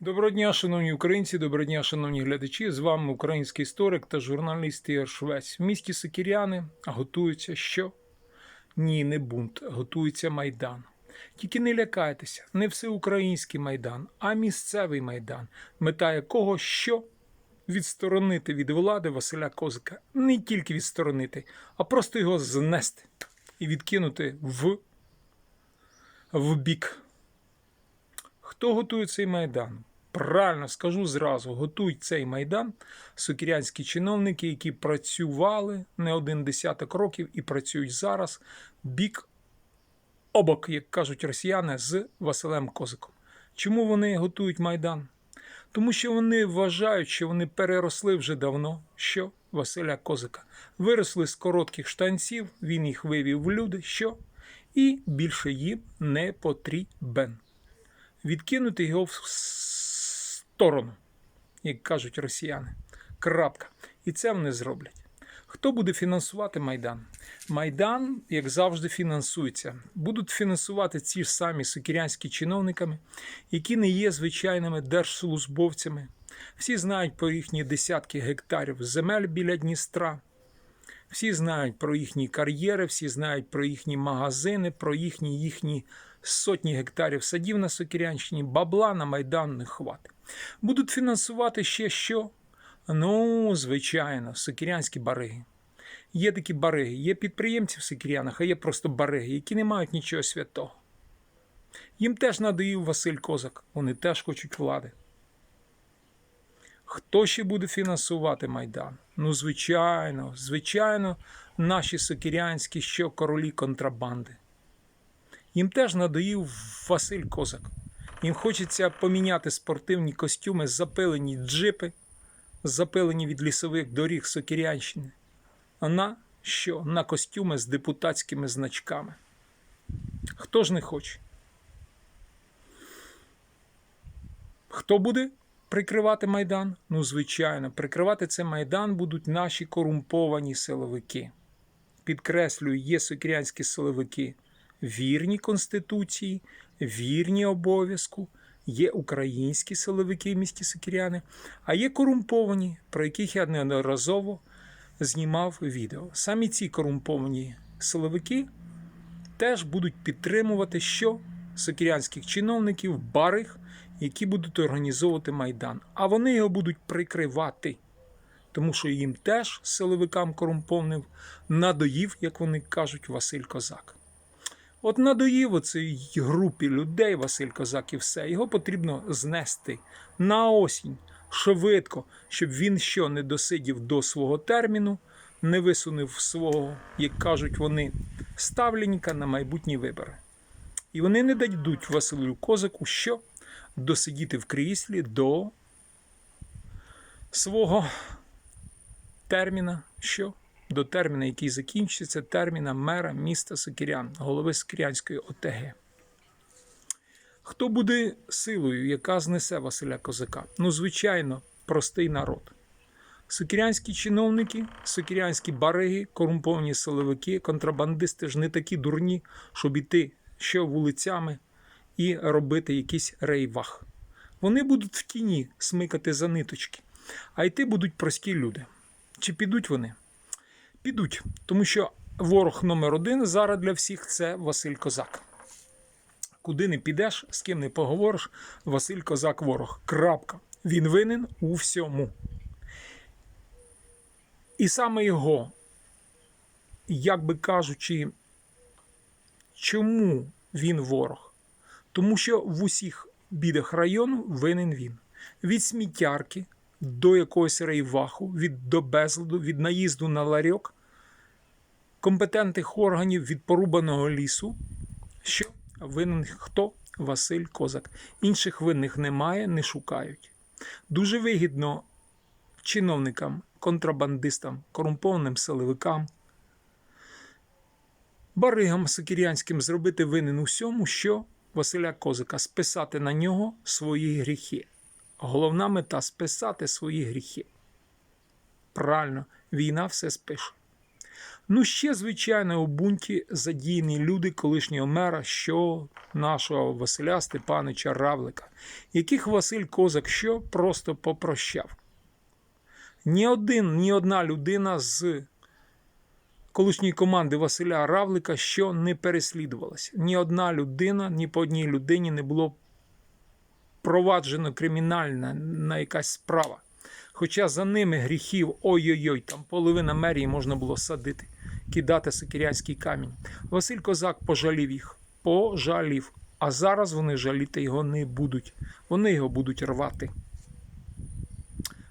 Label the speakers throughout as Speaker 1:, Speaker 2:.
Speaker 1: Доброго дня, шановні українці, доброго дня, шановні глядачі. З вами український історик та журналіст Ігор Швець. В місті Сокіряни готується що? Ні, не бунт, готується майдан. Тільки не лякайтеся, не всеукраїнський майдан, а місцевий майдан, мета якого що? Відсторонити від влади Василя Козика. Не тільки відсторонити, а просто його знести і відкинути в, в бік. Хто готує цей майдан? Правильно скажу зразу, готують цей майдан сокірянські чиновники, які працювали не один десяток років і працюють зараз бік обок, як кажуть росіяни, з Василем Козиком. Чому вони готують майдан? Тому що вони вважають, що вони переросли вже давно що Василя Козика. Виросли з коротких штанців, він їх вивів в люди, що і більше їм не потрібен відкинути його в сторону, як кажуть росіяни. Крапка. І це вони зроблять. Хто буде фінансувати Майдан? Майдан, як завжди, фінансується. Будуть фінансувати ці ж самі сокірянські чиновниками, які не є звичайними держслужбовцями. Всі знають про їхні десятки гектарів земель біля Дністра. Всі знають про їхні кар'єри, всі знають про їхні магазини, про їхні їхні сотні гектарів садів на Сокірянщині, бабла на Майдан не хватить. Будуть фінансувати ще що? Ну, звичайно, сокірянські бариги. Є такі бариги, є підприємці в Сокірянах, а є просто бариги, які не мають нічого святого. Їм теж надоїв Василь Козак, вони теж хочуть влади. Хто ще буде фінансувати Майдан? Ну, звичайно, звичайно, наші сокірянські що королі контрабанди. Їм теж надоїв Василь Козак. Їм хочеться поміняти спортивні костюми, запилені джипи, запилені від лісових доріг Сокірянщини. А на що? На костюми з депутатськими значками. Хто ж не хоче? Хто буде прикривати Майдан? Ну, звичайно, прикривати цей Майдан будуть наші корумповані силовики. Підкреслюю, є сокірянські силовики вірні Конституції, вірні обов'язку, є українські силовики в місті Сокіряни, а є корумповані, про яких я неодноразово знімав відео. Самі ці корумповані силовики теж будуть підтримувати що сокірянських чиновників, барих, які будуть організовувати Майдан. А вони його будуть прикривати. Тому що їм теж силовикам корумпованим надоїв, як вони кажуть, Василь Козак. От надоїв оцій групі людей Василь Козак і все. Його потрібно знести на осінь швидко, щоб він що не досидів до свого терміну, не висунув свого, як кажуть вони, ставленника на майбутні вибори. І вони не дадуть Василю Козаку що досидіти в кріслі до свого терміна, що до терміна, який закінчиться, терміна мера міста Сокірян, голови Сокірянської ОТГ. Хто буде силою, яка знесе Василя Козака? Ну, звичайно, простий народ. Сокірянські чиновники, сокірянські бариги, корумповані силовики, контрабандисти ж не такі дурні, щоб іти що вулицями і робити якийсь рейвах. Вони будуть в тіні смикати за ниточки, а йти будуть прості люди. Чи підуть вони? Підуть, тому що ворог номер один зараз для всіх це Василь Козак. Куди не підеш, з ким не поговориш, Василь Козак ворог. Крапка. Він винен у всьому. І саме його, як би кажучи, чому він ворог? Тому що в усіх бідах району винен він. Від сміттярки до якогось рейваху, від до безладу, від наїзду на ларьок, компетентних органів від порубаного лісу, що винен хто? Василь Козак. Інших винних немає, не шукають. Дуже вигідно чиновникам, контрабандистам, корумпованим силовикам, баригам сокірянським зробити винен усьому, що Василя Козака списати на нього свої гріхи. Головна мета списати свої гріхи. Правильно, війна все спише. Ну, ще, звичайно, у бунті задіяні люди колишнього мера, що нашого Василя Степановича Равлика, яких Василь Козак що просто попрощав. Ні один, ні одна людина з колишньої команди Василя Равлика, що не переслідувалася. Ні одна людина, ні по одній людині не було проваджено кримінальна на якась справа. Хоча за ними гріхів ой-ой-ой, там половина мерії можна було садити, кидати сокирянський камінь. Василь Козак пожалів їх, пожалів. А зараз вони жаліти його не будуть. Вони його будуть рвати.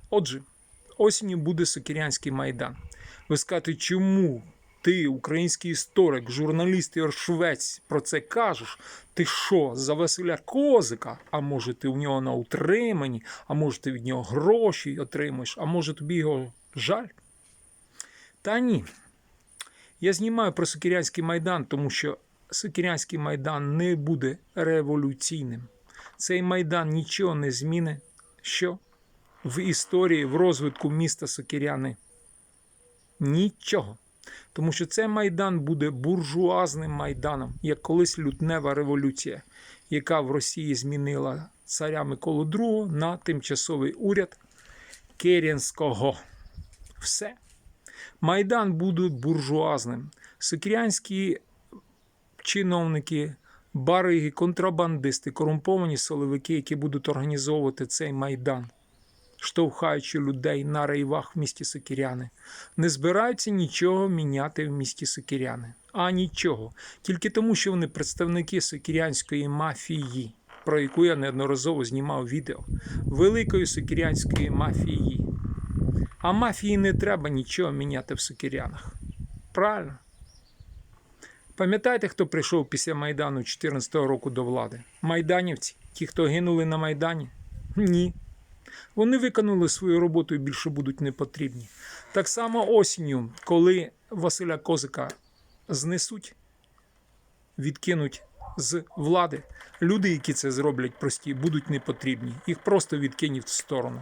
Speaker 1: Отже, осінню буде Сокирянський майдан. Ви скажете, чому ти, український історик, журналіст і швець, про це кажеш? Ти що, за Василя Козика? А може ти в нього на утриманні, а може ти від нього гроші отримаєш, а може тобі його жаль? Та ні. Я знімаю про Сокирянський майдан, тому що Сокирянський майдан не буде революційним. Цей майдан нічого не зміни. Що? В історії, в розвитку міста Сокиряни. Нічого. Тому що цей майдан буде буржуазним майданом, як колись лютнева революція, яка в Росії змінила царя Миколу II на тимчасовий уряд Керенського. Все. Майдан буде буржуазним. Сокирянські чиновники, бариги, контрабандисти, корумповані силовики, які будуть організовувати цей майдан, штовхаючи людей на рейвах в місті Сокиряни, не збираються нічого міняти в місті Сокиряни. А нічого. Тільки тому, що вони представники сокирянської мафії, про яку я неодноразово знімав відео, великої сокирянської мафії. А мафії не треба нічого міняти в Сокирянах. Правильно? Пам'ятаєте, хто прийшов після Майдану 2014 року до влади? Майданівці? Ті, хто гинули на Майдані? Ні. Вони виконали свою роботу і більше будуть не потрібні. Так само осінню, коли Василя Козика знесуть, відкинуть з влади, люди, які це зроблять прості, будуть не потрібні. Їх просто відкинуть в сторону.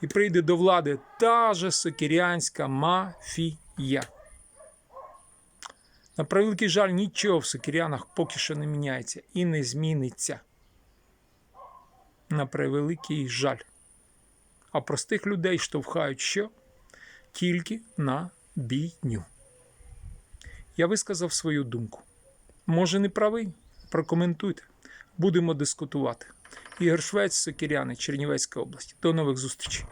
Speaker 1: І прийде до влади та же сокирянська мафія. На превеликий жаль, нічого в Сокирянах поки що не міняється і не зміниться. На превеликий жаль. А простих людей штовхають що? Тільки на бійню. Я висказав свою думку. Може, не правий? Прокоментуйте. Будемо дискутувати. Ігор Швець, Сокіряни, Чернівецька область. До нових зустрічей.